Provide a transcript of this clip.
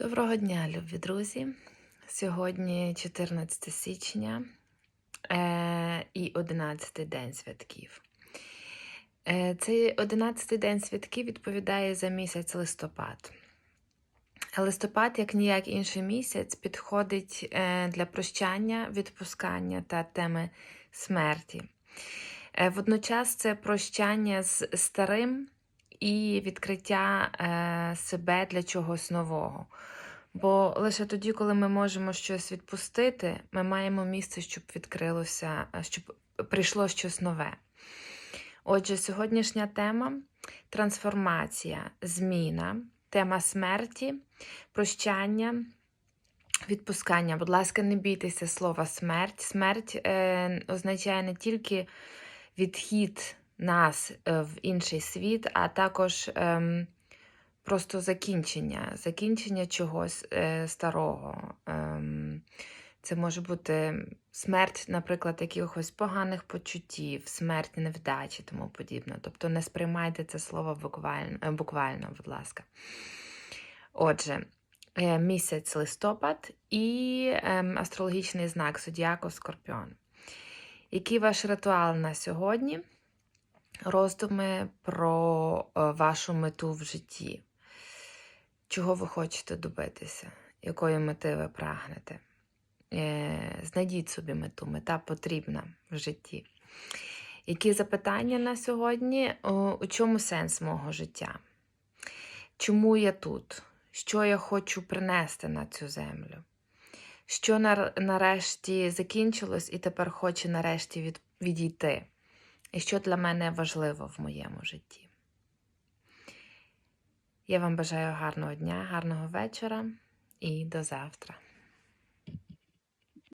Доброго дня, любі друзі! Сьогодні 14 січня е, і 11 день святків. Е, цей 11 день святків відповідає за місяць листопад. Листопад, як ніяк інший місяць, підходить е, для прощання, відпускання та теми смерті. Е, водночас це прощання з старим і відкриття е, себе для чогось нового. Бо лише тоді, коли ми можемо щось відпустити, ми маємо місце, щоб відкрилося, е, щоб прийшло щось нове. Отже, сьогоднішня тема трансформація, зміна, тема смерті, прощання, відпускання. Будь ласка, не бійтеся слова смерть. Смерть е, означає не тільки відхід нас е, в інший світ, а також ем, просто закінчення, закінчення чогось е, старого. Ем, це може бути смерть, наприклад, якихось поганих почуттів, смерть невдачі, тому подібне. Тобто не сприймайте це слово буквально, е, буквально будь ласка. Отже, е, місяць листопад і ем, астрологічний знак Зодіако Скорпіон. Який ваш ритуал на сьогодні? Роздуми про е, вашу мету в житті. Чого ви хочете добитися? Якої мети ви прагнете? Е, Знайдіть собі мету, мета потрібна в житті. Які запитання на сьогодні? У чому сенс мого життя? Чому я тут? Що я хочу принести на цю землю? Що нарешті закінчилось і тепер хоче нарешті від- відійти? І що для мене важливо в моєму житті? Я вам бажаю гарного дня, гарного вечора і до завтра.